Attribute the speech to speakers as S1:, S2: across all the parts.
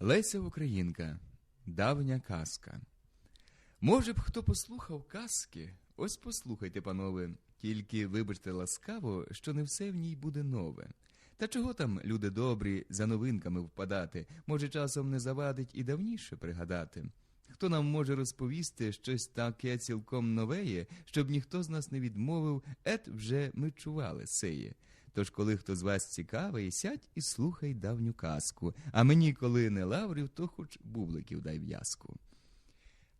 S1: Леся Українка, давня казка. Може б, хто послухав казки? Ось послухайте, панове, тільки вибачте ласкаво, що не все в ній буде нове. Та чого там, люди добрі, за новинками впадати, може, часом не завадить і давніше пригадати. Хто нам може розповісти щось таке цілком новеє, щоб ніхто з нас не відмовив, ет вже ми чували сеє. Тож, коли хто з вас цікавий, сядь і слухай давню казку, а мені, коли не лаврів, то хоч бубликів дай в'язку.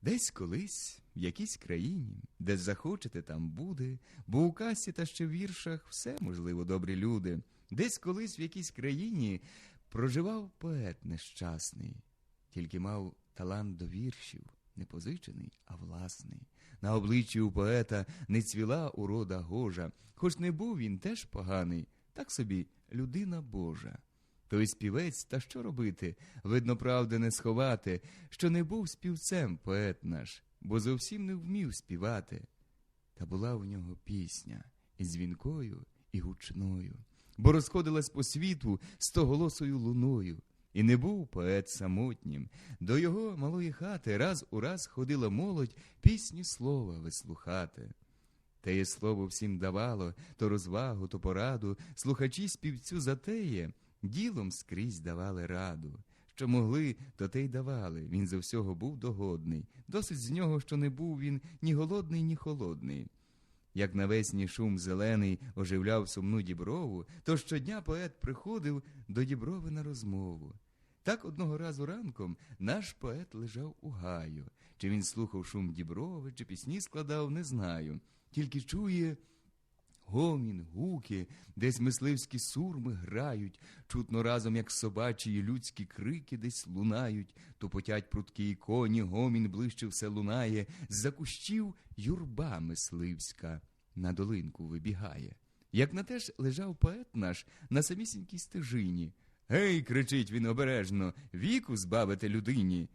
S1: Десь колись, в якійсь країні, де захочете, там буде, бо у касі та ще в віршах все можливо, добрі люди. Десь колись в якійсь країні проживав поет нещасний, тільки мав талант до віршів, не позичений, а власний. На обличчі у поета не цвіла урода гожа, хоч не був він теж поганий, так собі людина Божа. Той співець, та що робити? Видно, правди не сховати, що не був співцем поет наш, бо зовсім не вмів співати. Та була в нього пісня і дзвінкою, і гучною, бо розходилась по світу стоголосою луною. І не був поет самотнім. До його малої хати раз у раз ходила молодь пісні слова вислухати. Теє слово всім давало то розвагу, то пораду, слухачі співцю затеє, ділом скрізь давали раду. Що могли, то те й давали. Він за всього був догодний. Досить з нього, що не був він ні голодний, ні холодний. Як навесні шум зелений оживляв сумну діброву, то щодня поет приходив до діброви на розмову. Так одного разу ранком наш поет лежав у гаю. Чи він слухав шум діброви, чи пісні складав, не знаю. Тільки чує гомін, гуки, десь мисливські сурми грають, чутно разом, як собачі і людські крики десь лунають, тупотять прудкі коні, гомін ближче все лунає, з-за кущів юрба мисливська на долинку вибігає. Як на те ж лежав поет наш на самісінькій стежині. Гей, кричить він обережно, віку збавити людині.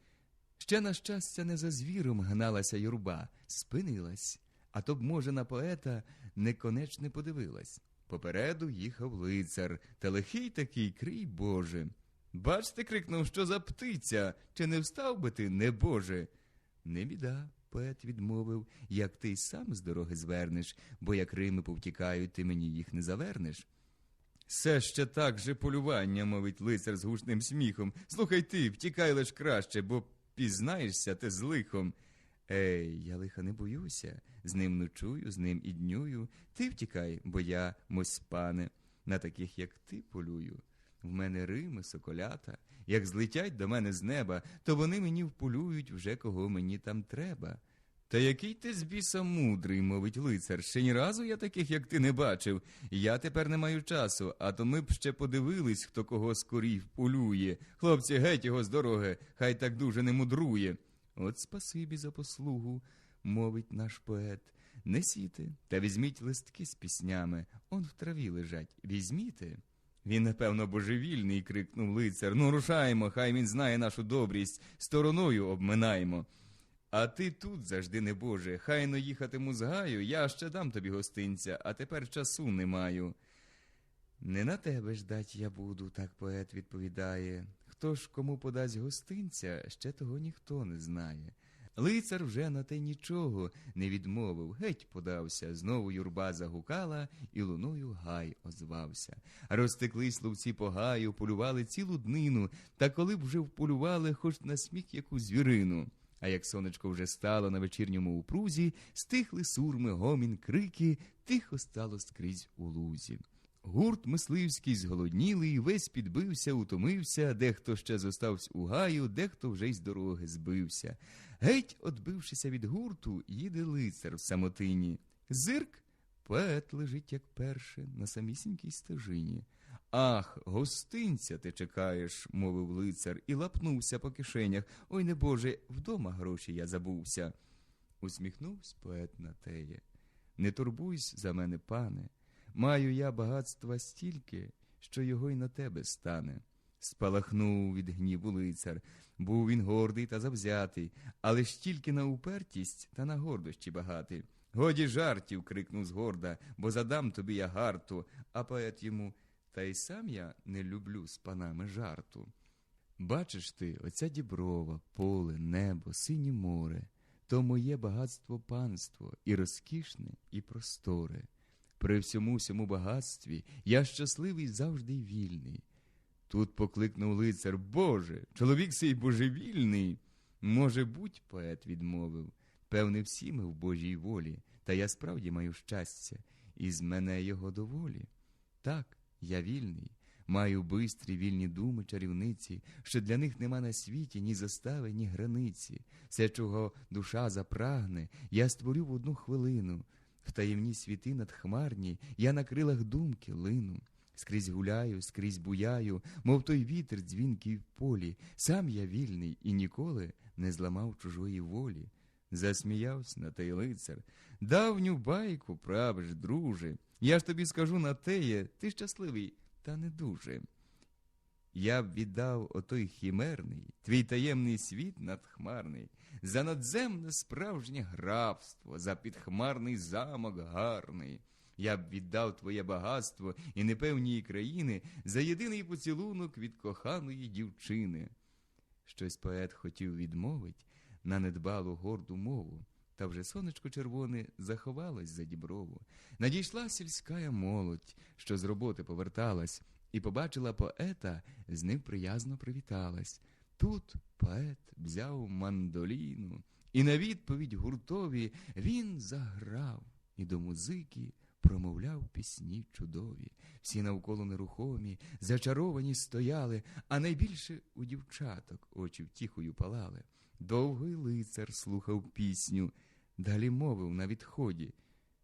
S1: Ще на щастя не за звіром гналася юрба, спинилась, а то б, може, на поета неконечне подивилась. Попереду їхав лицар, та лихий такий крій Боже. Бачте, крикнув, що за птиця, чи не встав би ти, небоже? Не біда, поет відмовив, як ти й сам з дороги звернеш, бо як рими повтікають, ти мені їх не завернеш. Все ще так же полювання, мовить лицар з гучним сміхом. Слухай ти, втікай лиш краще, бо пізнаєшся ти з лихом. Ей, я лиха не боюся, з ним ночую, з ним і днюю. Ти втікай, бо я, мось пане, на таких, як ти, полюю. В мене рими, соколята, як злетять до мене з неба, то вони мені вполюють вже кого мені там треба. Та який ти з біса мудрий, мовить лицар. Ще ні разу я таких, як ти, не бачив. Я тепер не маю часу, а то ми б ще подивились, хто кого скорів полює. Хлопці, геть його з дороги, хай так дуже не мудрує. От спасибі за послугу, мовить наш поет. Несіте та візьміть листки з піснями. Он в траві лежать. Візьміте. Він, напевно, божевільний, крикнув лицар. Ну, рушаємо, хай він знає нашу добрість, стороною обминаємо. А ти тут завжди не Боже, хайно їхатиму з гаю, я ще дам тобі гостинця, а тепер часу не маю. Не на тебе ждать я буду, так поет відповідає. Хто ж кому подасть гостинця, ще того ніхто не знає. Лицар вже на те нічого не відмовив, геть подався, знову юрба загукала, і луною гай озвався. Розтеклись ловці по гаю, полювали цілу днину, та коли б вже вполювали, хоч на сміх яку звірину. А як сонечко вже стало на вечірньому упрузі, стихли сурми, гомін, крики, тихо стало скрізь у лузі. Гурт мисливський зголоднілий, весь підбився, утомився, дехто ще зостався у гаю, дехто вже й з дороги збився. Геть, отбившися від гурту, їде лицар в самотині. Зирк, поет лежить, як перше, на самісінькій стежині. Ах, гостинця ти чекаєш, мовив лицар, і лапнувся по кишенях. Ой, не Боже, вдома гроші я забувся. Усміхнувся поет на теє. Не турбуйся за мене, пане. Маю я багатства стільки, що його й на тебе стане. Спалахнув від гніву лицар. Був він гордий та завзятий, але ж тільки на упертість та на гордощі багатий. Годі жартів. крикнув згорда, бо задам тобі я гарту, а поет йому. Та й сам я не люблю з панами жарту. Бачиш ти, оця діброва, поле, небо, синє море, то моє багатство панство, і розкішне, і просторе. При всьому сьому багатстві я щасливий завжди й вільний. Тут покликнув лицар Боже, чоловік сей божевільний. Може, будь поет відмовив. Певне, всі ми в Божій волі, та я справді маю щастя, і з мене його доволі. Так, я вільний, маю бистрі вільні думи чарівниці, що для них нема на світі ні застави, ні границі. Все, чого душа запрагне, я створю в одну хвилину. В таємні світи надхмарні, я на крилах думки лину. Скрізь гуляю, скрізь буяю, мов той вітер дзвінкий в полі. Сам я вільний і ніколи не зламав чужої волі. Засміявся на той лицар. Давню байку правиш, друже. Я ж тобі скажу на теє, ти щасливий, та не дуже. Я б віддав отой хімерний, твій таємний світ надхмарний, за надземне справжнє графство, за підхмарний замок гарний. Я б віддав твоє багатство і непевнії країни за єдиний поцілунок від коханої дівчини. Щось поет хотів відмовить на недбалу горду мову, та вже сонечко червоне заховалось за діброву. Надійшла сільська молодь, що з роботи поверталась, і побачила поета, з ним приязно привіталась. Тут поет взяв мандоліну, і на відповідь гуртові він заграв і до музики промовляв пісні чудові. Всі навколо нерухомі, зачаровані стояли, а найбільше у дівчаток очі втіхою палали. Довгий лицар слухав пісню, далі мовив на відході.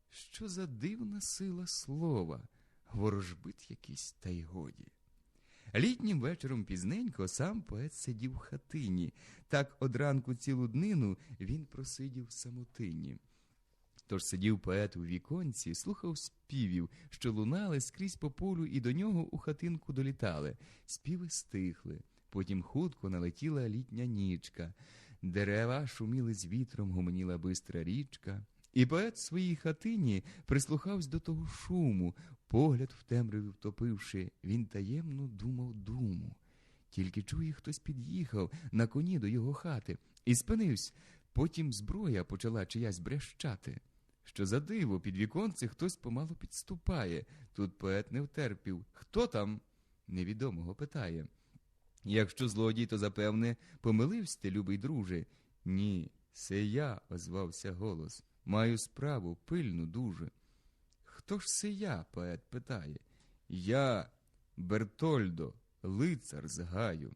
S1: Що за дивна сила слова, ворожбит якийсь та й годі. Літнім вечором пізненько сам поет сидів в хатині. Так одранку цілу днину він просидів в самотині. Тож сидів поет у віконці, слухав співів, що лунали скрізь по полю, і до нього у хатинку долітали. Співи стихли. Потім хутко налетіла літня нічка. Дерева шуміли з вітром, гомоніла бистра річка. І поет в своїй хатині прислухався до того шуму, погляд в темряві втопивши, він таємно думав думу. Тільки чує, хтось під'їхав на коні до його хати і спинився. Потім зброя почала чиясь брещати. Що за диво, під віконце хтось помалу підступає. Тут поет не втерпів. Хто там? Невідомого питає. Якщо злодій, то запевне, помилився ти, любий друже. Ні, це я, озвався голос. Маю справу пильну дуже. Хто ж це я? поет питає. Я, Бертольдо, лицар з гаю.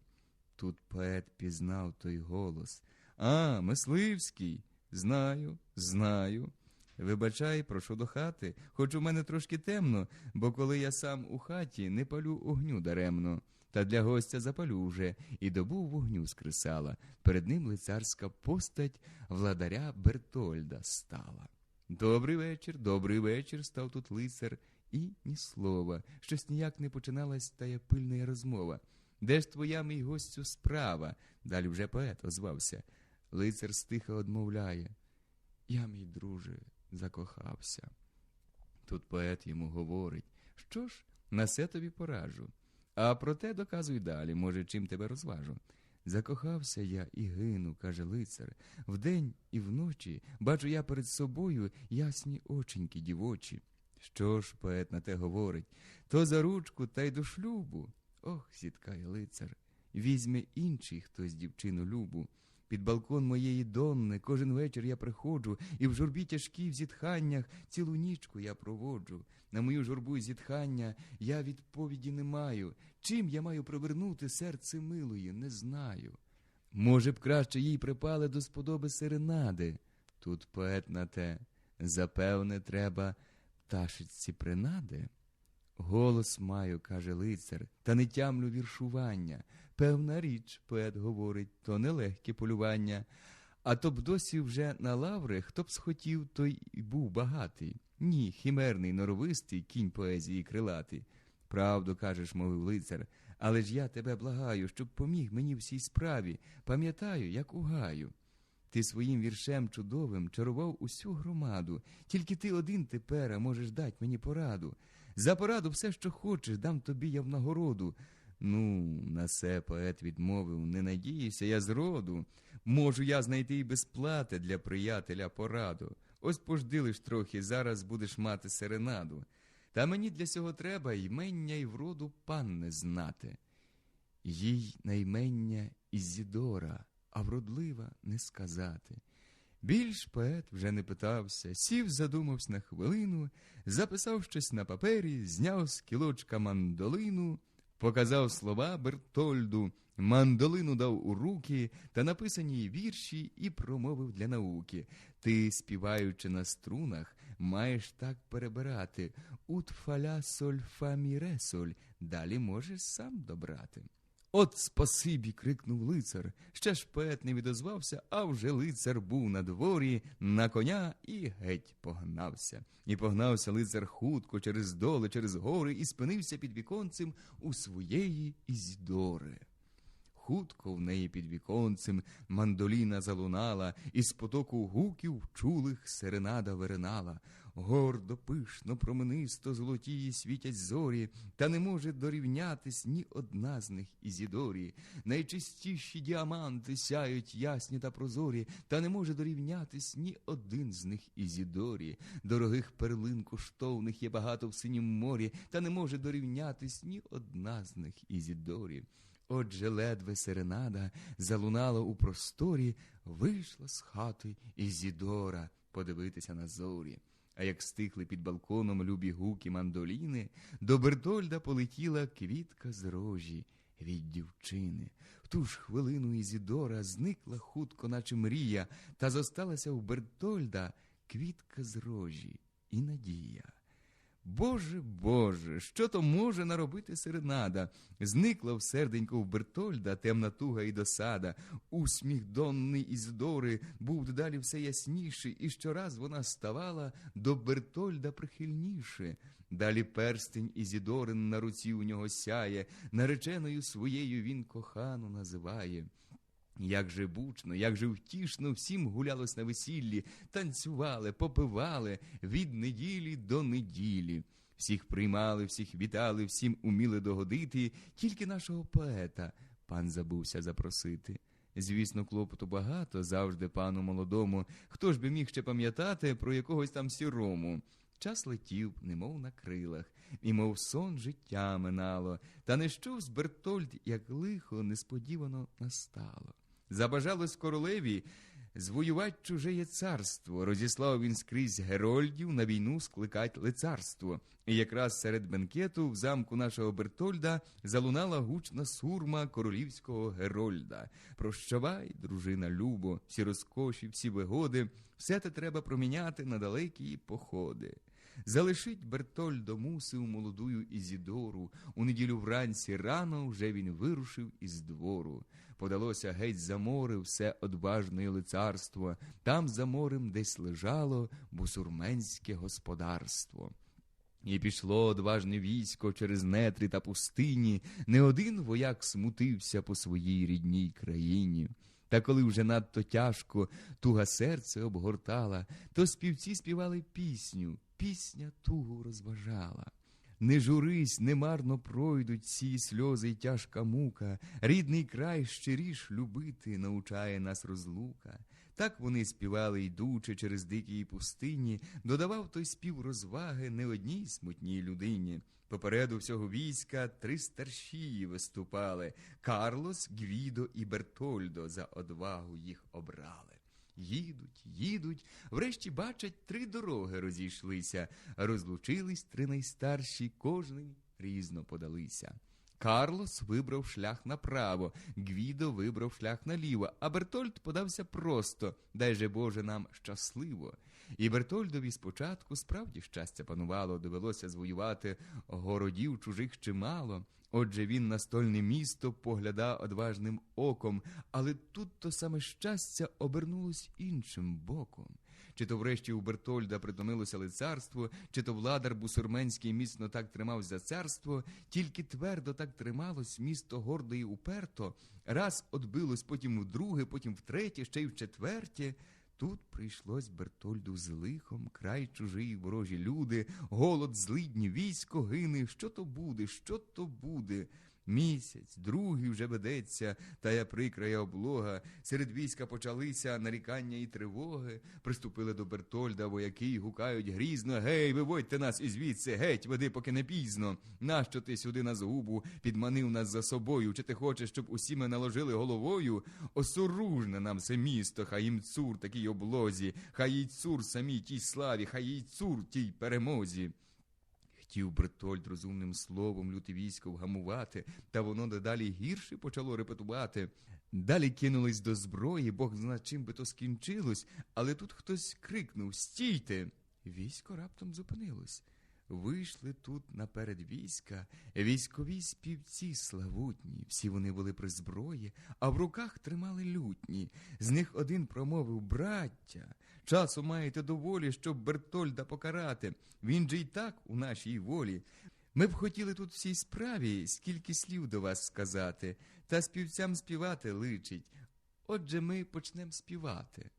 S1: Тут поет пізнав той голос. А, мисливський. Знаю, знаю. Вибачай, прошу до хати, хоч у мене трошки темно, бо коли я сам у хаті не палю огню даремно. Та для гостя запалю вже і добув вогню з кресала. Перед ним лицарська постать владаря Бертольда стала. Добрий вечір, добрий вечір, став тут лицар, і ні слова, щось ніяк не починалась тая пильна розмова. Де ж твоя, мій гостю, справа? Далі вже поет озвався. Лицар стиха одмовляє. Я, мій друже, закохався. Тут поет йому говорить, що ж, на все тобі поражу. А проте доказуй далі, може, чим тебе розважу. Закохався я і гину, каже лицар. Вдень і вночі бачу я перед собою ясні оченьки дівочі. Що ж поет на те говорить? То за ручку та й до шлюбу. Ох, сіткає лицар. Візьме інший хтось дівчину любу. Під балкон моєї донни кожен вечір я приходжу, і в журбі тяжкій в зітханнях цілу нічку я проводжу. На мою журбу зітхання я відповіді не маю. Чим я маю привернути серце милої, не знаю. Може б, краще їй припали до сподоби серенади. Тут поет на те, запевне, треба пташиці принади. Голос маю, каже лицар, та не тямлю віршування. Певна річ, поет говорить, то нелегке полювання. А то б досі вже на лаври, хто б схотів, той і був багатий. Ні, хімерний, норовистий, кінь поезії крилатий. Правду кажеш, мовив лицар, але ж я тебе благаю, щоб поміг мені в цій справі. Пам'ятаю, як у гаю. Ти своїм віршем чудовим чарував усю громаду, тільки ти один тепер можеш дати мені пораду. За пораду все, що хочеш, дам тобі я в нагороду. Ну, на це поет відмовив, не надіюся, я зроду. Можу я знайти і безплати для приятеля пораду. Ось пожди лиш трохи, зараз будеш мати серенаду. Та мені для цього треба ймення й вроду панни знати. Їй наймення Ізідора, а вродлива не сказати. Більш поет вже не питався, сів, задумався на хвилину, записав щось на папері, зняв з кілочка мандолину, показав слова Бертольду, мандолину дав у руки та написані вірші і промовив для науки. Ти, співаючи на струнах, маєш так перебирати ут фаля соль фа мі ре соль, далі можеш сам добрати. От спасибі. крикнув лицар. Ще ж поет не відозвався, а вже лицар був на дворі, на коня і геть погнався. І погнався лицар хутко через доли, через гори, і спинився під віконцем у своєї Ізідори. Хутко в неї під віконцем мандоліна залунала, і з потоку гуків чулих серенада виринала. Гордо, пишно, променисто золотії світять зорі, та не може дорівнятись ні одна з них Ізідорі. Найчистіші діаманти сяють ясні та прозорі, та не може дорівнятись ні один з них Ізідорі. Дорогих перлин коштовних є багато в синім морі, та не може дорівнятись ні одна з них Ізідорі. Отже, ледве серенада залунала у просторі, вийшла з хати Ізідора подивитися на зорі. А як стихли під балконом любі гуки мандоліни, до Бертольда полетіла квітка з рожі від дівчини. В ту ж хвилину Ізідора зникла хутко, наче мрія, та зосталася у Бертольда квітка з рожі і надія. Боже, Боже, що то може наробити серенада? Зникла в серденько в Бертольда темна туга і досада. Усміх донний Ізидори був дедалі все ясніший, і щораз вона ставала до Бертольда прихильніше. Далі перстень Ізідорин на руці у нього сяє, нареченою своєю він кохану називає. Як же бучно, як же втішно всім гулялось на весіллі, танцювали, попивали від неділі до неділі. Всіх приймали, всіх вітали, всім уміли догодити, тільки нашого поета пан забувся запросити. Звісно, клопоту багато завжди пану молодому. Хто ж би міг ще пам'ятати про якогось там сірому? Час летів, немов на крилах, і мов сон життя минало, та не щось Бертольд, як лихо, несподівано настало. Забажалось королеві звоювать чужеє царство. Розіслав він скрізь герольдів на війну скликать лицарство. І якраз серед бенкету в замку нашого Бертольда залунала гучна сурма королівського герольда. Прощавай, дружина Любо, всі розкоші, всі вигоди, все те треба проміняти на далекі походи. Залишить Бертольдо мусив молодую Ізідору. У неділю вранці рано вже він вирушив із двору. Подалося геть за море все одважне лицарство. Там за морем десь лежало бусурменське господарство. І пішло одважне військо через нетрі та пустині. Не один вояк смутився по своїй рідній країні. Та коли вже надто тяжко туга серце обгортала, то співці співали пісню, пісня тугу розважала. Не журись, немарно пройдуть ці сльози й тяжка мука, рідний край щиріш любити научає нас розлука. Так вони співали, йдучи через дикі пустині, додавав той спів розваги не одній смутній людині. Попереду всього війська три старшії виступали Карлос, Гвідо і Бертольдо за одвагу їх обрали. Їдуть, їдуть, врешті бачать, три дороги розійшлися, розлучились три найстарші, кожний різно подалися. Карлос вибрав шлях направо, Гвідо вибрав шлях наліво, а Бертольд подався просто, дай же Боже нам щасливо. І Бертольдові спочатку справді щастя панувало, довелося звоювати городів чужих чимало. Отже, він на стольне місто поглядав одважним оком, але тут то саме щастя обернулось іншим боком. Чи то врешті у Бертольда притомилося лицарство, чи то владар бусурменський міцно так тримав за царство, тільки твердо так трималось місто гордо і уперто, раз отбилось, потім вдруге, потім втретє, ще й в четверте. Тут прийшлось Бертольду з лихом, край чужий, ворожі люди, голод, злидні, військо гине. Що то буде, що то буде? Місяць, другий вже ведеться, тая прикрая облога. Серед війська почалися нарікання і тривоги. Приступили до Бертольда вояки й гукають грізно. Гей, виводьте нас із звідси, геть, веди, поки не пізно. Нащо ти сюди на згубу підманив нас за собою? Чи ти хочеш, щоб усі ми наложили головою? Осоружне нам це місто, хай їм цур такій облозі, хай їй цур самій тій славі, хай їй цур тій перемозі. Хотів Бертольд розумним словом люте військо вгамувати, та воно дедалі гірше почало репетувати. Далі кинулись до зброї, Бог зна, чим би то скінчилось, але тут хтось крикнув Стійте! Військо раптом зупинилось. Вийшли тут наперед війська військові співці славутні, всі вони були при зброї, а в руках тримали лютні. З них один промовив браття. Часу маєте доволі, щоб Бертольда покарати. Він же й так у нашій волі. Ми б хотіли тут всій справі скільки слів до вас сказати, та співцям співати личить. Отже, ми почнемо співати.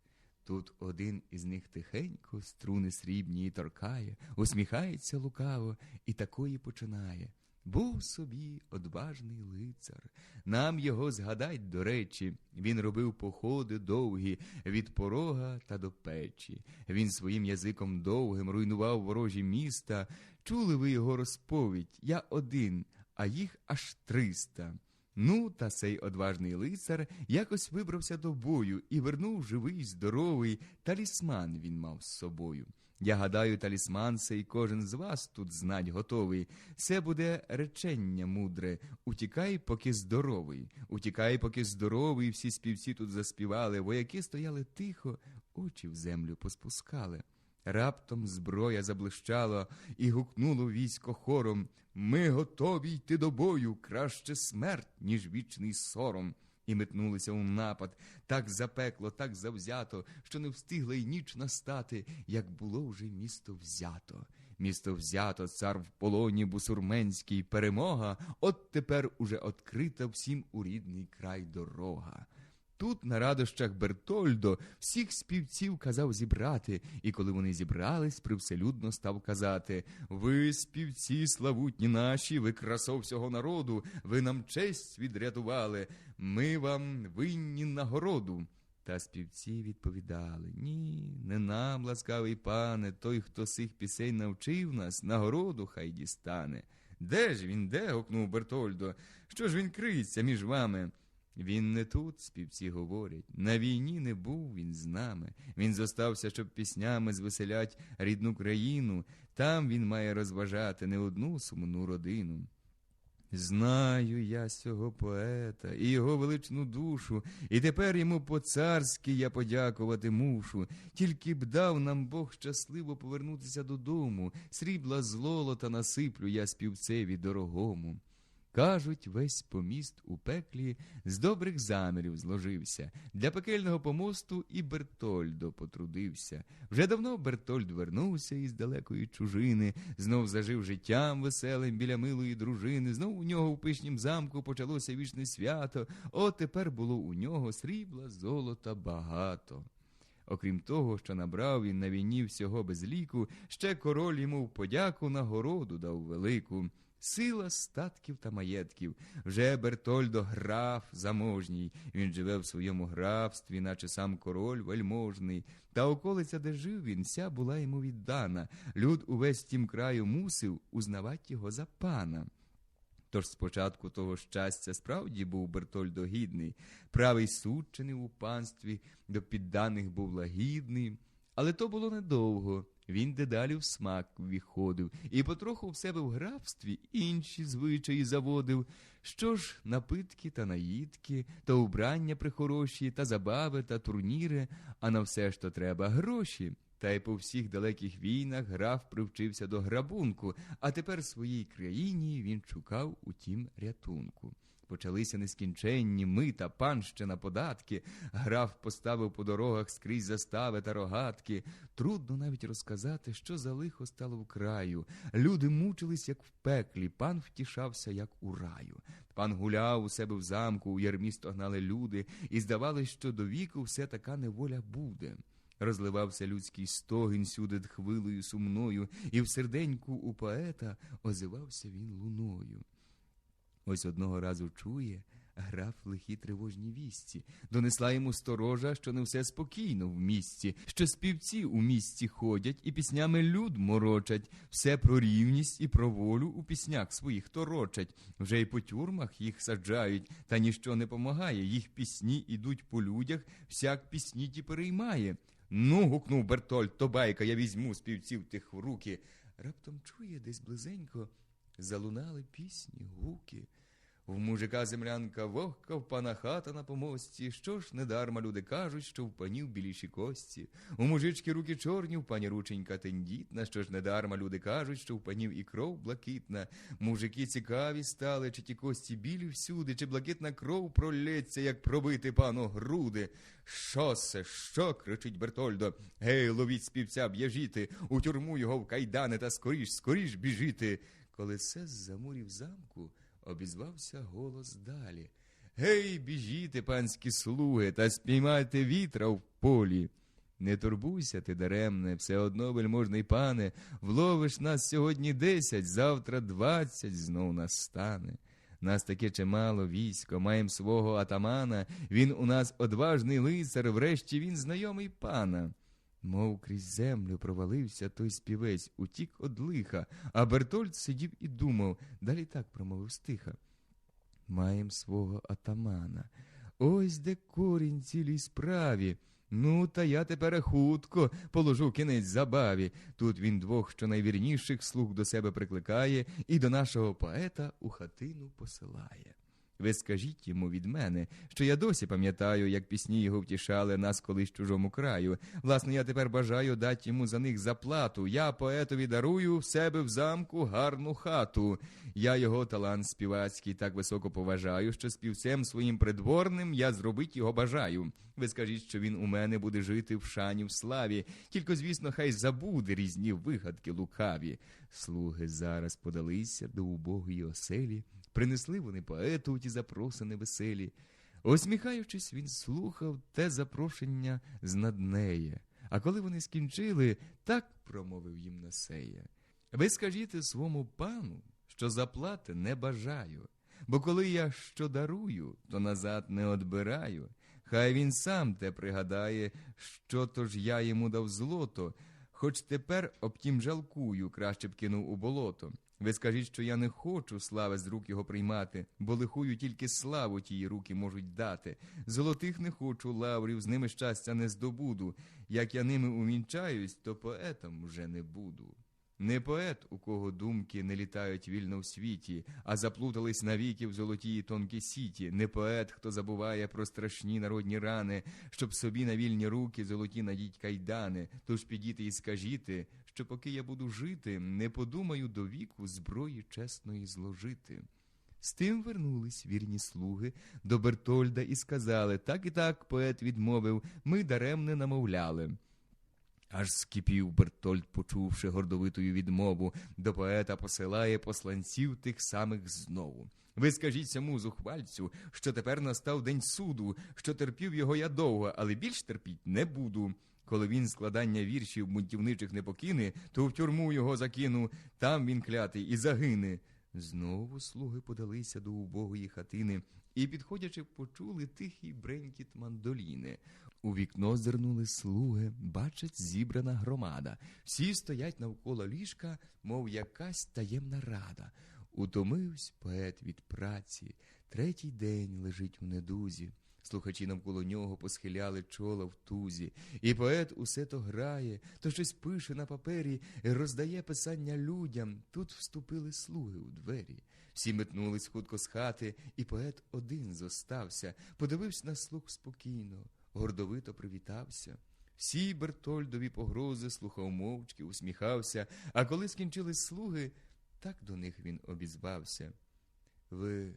S1: Тут один із них тихенько струни срібні торкає, усміхається лукаво і такої починає. Був собі одважний лицар. Нам його згадать, до речі, він робив походи довгі від порога та до печі. Він своїм язиком довгим руйнував ворожі міста. Чули ви його розповідь? Я один, а їх аж триста. Ну, та цей одважний лицар якось вибрався до бою і вернув живий, здоровий талісман він мав з собою. Я гадаю, талісман цей кожен з вас тут знать готовий. Це буде речення мудре. Утікай, поки здоровий. Утікай, поки здоровий. Всі співці тут заспівали. Вояки стояли тихо, очі в землю поспускали. Раптом зброя заблищала і гукнуло військо хором Ми готові йти до бою, краще смерть, ніж вічний сором. І метнулися у напад так запекло, так завзято, що не встигла й ніч настати, як було вже місто взято. Місто взято, цар в полоні бусурменський перемога, от тепер уже открита всім у рідний край дорога. Тут на радощах Бертольдо всіх співців казав зібрати, і коли вони зібрались, привселюдно став казати Ви, співці славутні наші, ви красо всього народу, ви нам честь відрятували, ми вам винні нагороду. Та співці відповідали Ні, не нам, ласкавий пане, той, хто сих пісень навчив нас, нагороду хай дістане. Де ж він, де? гукнув Бертольдо. Що ж він криється між вами? Він не тут, співці говорять. На війні не був він з нами. Він зостався, щоб піснями звеселять рідну країну. Там він має розважати не одну сумну родину. Знаю я сього поета і його величну душу, і тепер йому по-царськи я подякувати мушу. Тільки б дав нам Бог щасливо повернутися додому, срібла злолота насиплю я співцеві дорогому. Кажуть, весь поміст у пеклі з добрих замірів зложився. Для пекельного помосту і Бертольдо потрудився. Вже давно Бертольд вернувся із далекої чужини, знов зажив життям веселим біля милої дружини. Знов у нього в пишнім замку почалося вічне свято. От тепер було у нього срібла, золота багато. Окрім того, що набрав він на війні всього без ліку, ще король йому в подяку нагороду дав велику. Сила статків та маєтків. Вже Бертольдо граф заможній. Він живе в своєму графстві, наче сам король вельможний. Та околиця, де жив він, вся була йому віддана. Люд увесь тім краю мусив узнавати його за пана. Тож спочатку того щастя справді був Бертольдо гідний, правий сучений у панстві, до підданих був лагідний. Але то було недовго. Він дедалі в смак віходив і потроху в себе в графстві інші звичаї заводив. Що ж, напитки та наїдки, та убрання прихороші, та забави, та турніри, а на все, що треба, гроші. Та й по всіх далеких війнах граф привчився до грабунку, а тепер своїй країні він шукав утім рятунку. Почалися нескінченні мита, панщина, податки. Граф поставив по дорогах скрізь застави та рогатки. Трудно навіть розказати, що за лихо стало в краю. Люди мучились, як в пеклі, пан втішався, як у раю. Пан гуляв у себе в замку, у ярмі стогнали люди, і здавалось, що до віку все така неволя буде. Розливався людський стогін сюди хвилою сумною, і в серденьку у поета озивався він луною. Ось одного разу чує, граф лихі тривожні вісті, донесла йому сторожа, що не все спокійно в місті, що співці у місті ходять і піснями люд морочать, все про рівність і про волю у піснях своїх торочать. Вже й по тюрмах їх саджають, та ніщо не помагає. Їх пісні ідуть по людях, всяк пісні ті переймає. Ну, гукнув Бертольд, то байка, я візьму співців тих в руки. Раптом чує десь близенько залунали пісні, гуки. В мужика землянка вогка, в пана хата на помості. Що ж недарма люди кажуть, що в панів біліші кості. У мужички руки чорні, в пані рученька тендітна. Що ж недарма люди кажуть, що в панів і кров блакитна. Мужики цікаві стали, чи ті кості білі всюди, чи блакитна кров пролється, як пробити пану груди. Що це? Що? кричить Бертольдо. Гей, ловіть співця, б'яжіти, у тюрму його в кайдани та скоріш, скоріш біжити. Коли це з замурів замку обізвався голос далі. Гей, біжіте, панські слуги, та спіймайте вітра в полі. Не турбуйся ти даремне, все одно, вельможний пане, вловиш нас сьогодні десять, завтра двадцять знов настане. Нас таке чимало військо, маєм свого атамана, він у нас одважний лицар, врешті він знайомий пана. Мов крізь землю провалився той співець, утік од лиха, а Бертольд сидів і думав, далі так промовив стиха. Маєм свого атамана. Ось де корінь цілій справі. Ну, та я тепер хутко положу кінець забаві. Тут він двох щонайвірніших слуг до себе прикликає і до нашого поета у хатину посилає. Ви скажіть йому від мене, що я досі пам'ятаю, як пісні його втішали нас колись чужому краю. Власне, я тепер бажаю дати йому за них заплату. Я поетові дарую в себе в замку гарну хату. Я його талант співацький так високо поважаю, що співцем своїм придворним я зробить його бажаю. Ви скажіть, що він у мене буде жити в шані в славі, тільки, звісно, хай забуде різні вигадки лукаві. Слуги зараз подалися до убогої оселі. Принесли вони поету ті запросини веселі. Осміхаючись, він слухав те запрошення з наднеє. А коли вони скінчили, так промовив їм Насея. Ви скажіть свому пану, що заплати не бажаю, бо коли я що дарую, то назад не одбираю. Хай він сам те пригадає, що то ж я йому дав злото, хоч тепер обтім жалкую, краще б кинув у болото. Ви скажіть, що я не хочу слави з рук його приймати, бо лихую тільки славу тії руки можуть дати. Золотих не хочу лаврів, з ними щастя не здобуду. Як я ними умінчаюсь, то поетом вже не буду. Не поет, у кого думки не літають вільно в світі, а заплутались навіки в золотій тонкі сіті, не поет, хто забуває про страшні народні рани, щоб собі на вільні руки золоті надіть кайдани, тож підіти і скажіте, що поки я буду жити, не подумаю до віку зброї чесної зложити. З тим вернулись вірні слуги до Бертольда і сказали так і так поет відмовив, ми даремне намовляли. Аж скипів Бертольд, почувши гордовитую відмову, до поета посилає посланців тих самих знову. Ви скажіть цьому зухвальцю, що тепер настав день суду, що терпів його я довго, але більш терпіть не буду. Коли він складання віршів бунтівничих не покине, то в тюрму його закину, там він клятий і загине. Знову слуги подалися до убогої хатини і, підходячи, почули тихий бренькіт мандоліни. У вікно зирнули слуги, бачать зібрана громада. Всі стоять навколо ліжка, мов якась таємна рада. Утомився поет від праці, третій день лежить у недузі. Слухачі навколо нього посхиляли чола в тузі, і поет усе то грає, то щось пише на папері, роздає писання людям. Тут вступили слуги у двері. Всі метнулись хутко з хати, і поет один зостався, подивився на слух спокійно, гордовито привітався. Всі Бертольдові погрози слухав мовчки, усміхався, а коли скінчились слуги, так до них він обізвався. Ви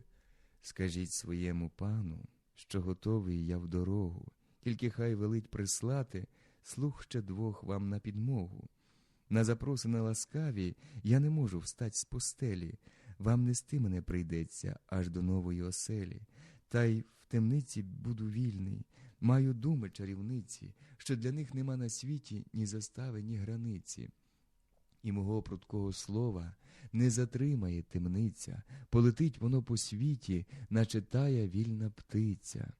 S1: скажіть своєму пану що готовий я в дорогу, тільки хай велить прислати слух ще двох вам на підмогу. На запроси ласкаві я не можу встать з постелі, вам нести мене прийдеться аж до нової оселі, та й в темниці буду вільний, маю думи чарівниці, що для них нема на світі ні застави, ні границі. і мого пруткого слова не затримає темниця, полетить воно по світі, наче тая вільна птиця.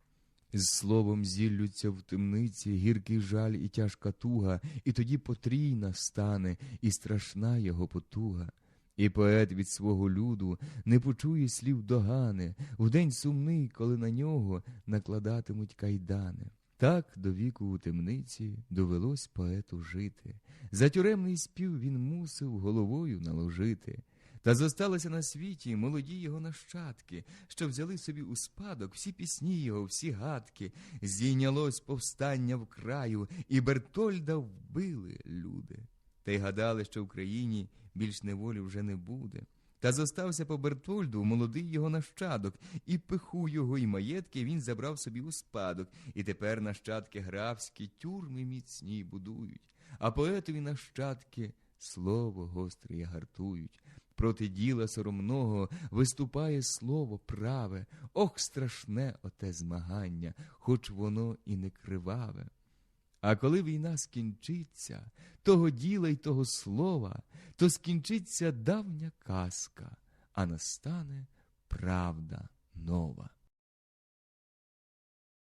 S1: З словом зіллються в темниці гіркий жаль і тяжка туга, і тоді потрійна стане, і страшна його потуга. І поет від свого люду не почує слів догани, в день сумний, коли на нього накладатимуть кайдани. Так до віку у темниці довелось поету жити. За тюремний спів він мусив головою наложити. Та зосталися на світі молоді його нащадки, що взяли собі у спадок всі пісні його, всі гадки. Зійнялось повстання в краю, і Бертольда вбили люди. Та й гадали, що в країні більш неволі вже не буде. Та зостався по Бертольду молодий його нащадок, і пиху його, і маєтки він забрав собі у спадок, і тепер нащадки графські тюрми міцні будують, а поетові нащадки слово гостре гартують. Проти діла соромного виступає слово праве, ох, страшне оте змагання, хоч воно і не криваве. А коли війна скінчиться, того діла й того слова, то скінчиться давня казка, а настане правда нова.